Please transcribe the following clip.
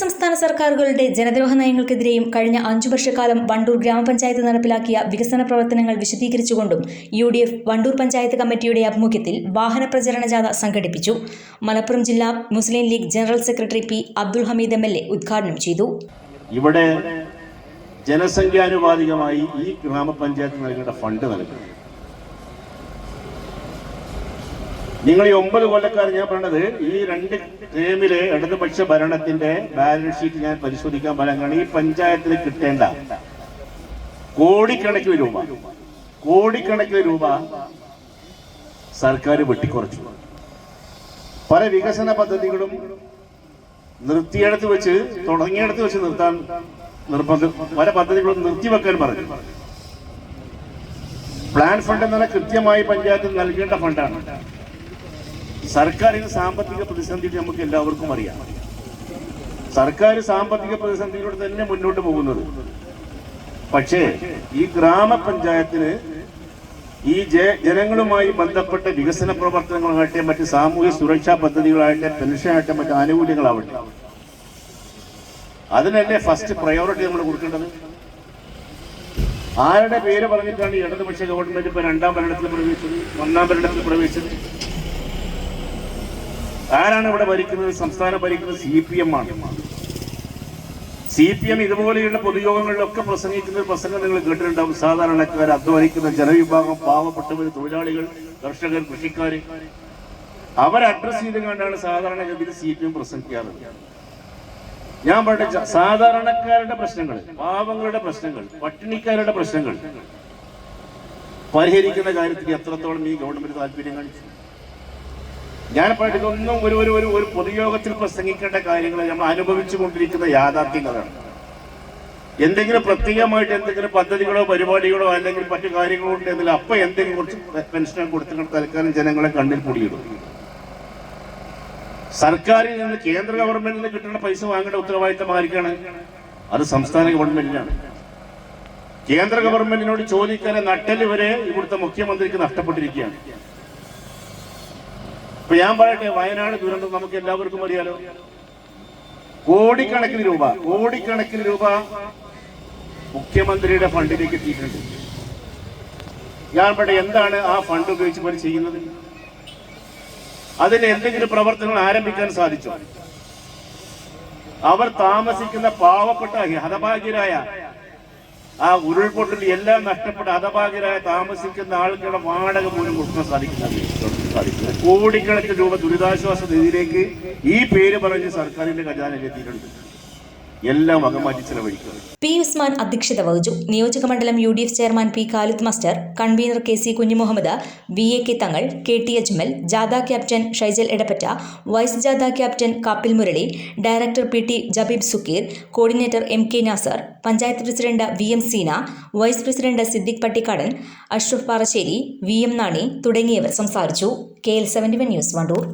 സംസ്ഥാന സർക്കാരുകളുടെ ജനദ്രോഹ നയങ്ങൾക്കെതിരെയും കഴിഞ്ഞ അഞ്ചു വർഷക്കാലം വണ്ടൂർ ഗ്രാമപഞ്ചായത്ത് നടപ്പിലാക്കിയ വികസന പ്രവർത്തനങ്ങൾ വിശദീകരിച്ചുകൊണ്ടും U D F Wandoor panchayat കമ്മിറ്റിയുടെ ആഭിമുഖ്യത്തിൽ വാഹന പ്രചരണ ജാഥ സംഘടിപ്പിച്ചു. മലപ്പുറം ജില്ലാ Muslim League general secretary P Abdul Hameed M L A ഉദ്ഘാടനം ചെയ്തു. ഇവിടെ ജനസംഖ്യാനുപാതികമായി ഈ ഗ്രാമപഞ്ചായത്ത് നൽകേണ്ട ഫണ്ട് നൽകും നിങ്ങൾ ഈ ഒമ്പത് കൊല്ലക്കാർ ഞാൻ പറഞ്ഞത് ഈ രണ്ട് ടേമിൽ ഇടതുപക്ഷ ഭരണത്തിന്റെ ബാലൻസ് ഷീറ്റ് ഞാൻ പരിശോധിക്കാൻ പറയാൻ ഈ പഞ്ചായത്തിന് കിട്ടേണ്ട കോടിക്കണക്കിന് രൂപ. കോടിക്കണക്കിന് രൂപ സർക്കാർ വെട്ടിക്കുറച്ചു. പല വികസന പദ്ധതികളും നിർത്തിയെടുത്ത് വെച്ച് തുടങ്ങിയെടുത്ത് വെച്ച് നിർത്താൻ നിർബന്ധം പല പദ്ധതികളും നിർത്തിവെക്കാൻ പറഞ്ഞു. പ്ലാൻ ഫണ്ട് എന്നാൽ കൃത്യമായി പഞ്ചായത്തിന് നൽകേണ്ട ഫണ്ടാണ് സർക്കാരിന് സാമ്പത്തിക പ്രതിസന്ധി നമുക്ക് എല്ലാവർക്കും അറിയാം. സർക്കാർ സാമ്പത്തിക പ്രതിസന്ധിയിലൂടെ തന്നെ മുന്നോട്ട് പോകുന്നത്. പക്ഷേ ഈ ഗ്രാമപഞ്ചായത്തിന് ഈ ജനങ്ങളുമായി ബന്ധപ്പെട്ട വികസന പ്രവർത്തനങ്ങളാകട്ടെ മറ്റ് സാമൂഹ്യ സുരക്ഷാ പദ്ധതികളാകട്ടെ പെൻഷനാകട്ടെ മറ്റ് ആനുകൂല്യങ്ങളാവട്ടെ അതിനല്ലേ ഫസ്റ്റ് പ്രയോറിറ്റി നമ്മൾ കൊടുക്കേണ്ടത്? ആരുടെ പേര് പറഞ്ഞിട്ടാണ് ഇടതുപക്ഷ ഗവൺമെന്റ് ഇപ്പൊ രണ്ടാം ഭരണത്തിൽ പ്രവേശിച്ചത് ഒന്നാം ഭരണത്തിൽ പ്രവേശിച്ചത്? ആരാണ് ഇവിടെ ഭരിക്കുന്നത്? സംസ്ഥാനം ഭരിക്കുന്നത് സി പി എം ആണ്. സി പി എം ഇതുപോലെയുള്ള പൊതുയോഗങ്ങളിലൊക്കെ പ്രസംഗിക്കുന്ന ഒരു പ്രസംഗം നിങ്ങൾ കേട്ടിട്ടുണ്ടാവും. സാധാരണക്കാർ അധ്വാനിക്കുന്ന ജനവിഭാഗം പാവപ്പെട്ടവർ തൊഴിലാളികൾ കർഷകർ കൃഷിക്കാർ അവരെ അഡ്രസ് ചെയ്ത് കണ്ടാണ് സാധാരണഗതിയിൽ സി പി എം പ്രസംഗിക്കാറ്. ഞാൻ പറഞ്ഞ സാധാരണക്കാരുടെ പ്രശ്നങ്ങൾ പാവങ്ങളുടെ പ്രശ്നങ്ങൾ പട്ടിണിക്കാരുടെ പ്രശ്നങ്ങൾ പരിഹരിക്കുന്ന കാര്യത്തിൽ എത്രത്തോളം ഈ ഗവൺമെന്റ് താല്പര്യം കാണിച്ചു? ഞാൻ ഇതൊന്നും ഒരു ഒരു ഒരു ഒരു പൊതുയോഗത്തിൽ പ്രസംഗിക്കേണ്ട കാര്യങ്ങൾ നമ്മൾ അനുഭവിച്ചു കൊണ്ടിരിക്കുന്ന യാഥാർത്ഥ്യങ്ങളാണ്. എന്തെങ്കിലും പ്രത്യേകമായിട്ട് എന്തെങ്കിലും പദ്ധതികളോ പരിപാടികളോ അല്ലെങ്കിൽ മറ്റു കാര്യങ്ങളോ ഉണ്ടെങ്കിൽ അപ്പൊ എന്തെങ്കിലും കുറച്ച് പെൻഷൻ കൊടുത്തിട്ട് തൽക്കാലം ജനങ്ങളെ കണ്ണിൽ പൊടിയിടും. സർക്കാരിൽ നിന്ന് കേന്ദ്ര ഗവൺമെന്റിൽ നിന്ന് കിട്ടുന്ന പൈസ വാങ്ങേണ്ട ഉത്തരവാദിത്തം ആർക്കാണ്? അത് സംസ്ഥാന ഗവൺമെന്റിനാണ്. കേന്ദ്ര ഗവൺമെന്റിനോട് ചോദിക്കാൻ നട്ടൽ വരെ ഇവിടുത്തെ മുഖ്യമന്ത്രിക്ക് നഷ്ടപ്പെട്ടിരിക്കുകയാണ്. ഇപ്പൊ ഞാൻ പറയട്ടെ വയനാട് ദുരന്തം നമുക്ക് എല്ലാവർക്കും അറിയാലോ. കോടിക്കണക്കിന് രൂപ കോടിക്കണക്കിന് രൂപ മുഖ്യമന്ത്രിയുടെ ഫണ്ടിലേക്ക് എത്തിയിട്ടുണ്ട്. ഞാൻ പറയട്ടെ എന്താണ് ആ ഫണ്ട് ഉപയോഗിച്ച് ഇവർ ചെയ്യുന്നത്? അതിന് എന്തെങ്കിലും പ്രവർത്തനങ്ങൾ ആരംഭിക്കാൻ സാധിച്ചു? അവർ താമസിക്കുന്ന പാവപ്പെട്ട ഹതഭാഗ്യരായ ആ ഉരുൾപൊട്ടൽ എല്ലാം നഷ്ടപ്പെട്ട ഹതഭാഗ്യരായ താമസിക്കുന്ന ആളുകളുടെ വാടക പോലും കൊടുക്കാൻ സാധിക്കുന്നത് കോടിക്കണക്കിന് രൂപ ദുരിതാശ്വാസ നിധിയിലേക്ക് ഈ പേര് പറഞ്ഞ് സർക്കാരിന്റെ ഖജാനയിൽ എത്തിയിട്ടുണ്ട് പി ഉസ്മാൻ അധ്യക്ഷത വഹിച്ചു. നിയോജക മണ്ഡലം U D F chairman P Khalid master convener K C Kunhumuhammed V A K Thangal K T Ajmal ജാഥ ക്യാപ്റ്റൻ ഷൈജൽ എടപ്പറ്റ വൈസ് ജാഥ captain Kappil Murali director P T Jabeeb Sukkeer coordinator M K Nasar panchayat president V M Seena vice president Siddique Pattikkadan Ashraf Parassery V M Nani തുടങ്ങിയവർ സംസാരിച്ചു. K L seventy one news Wandoor.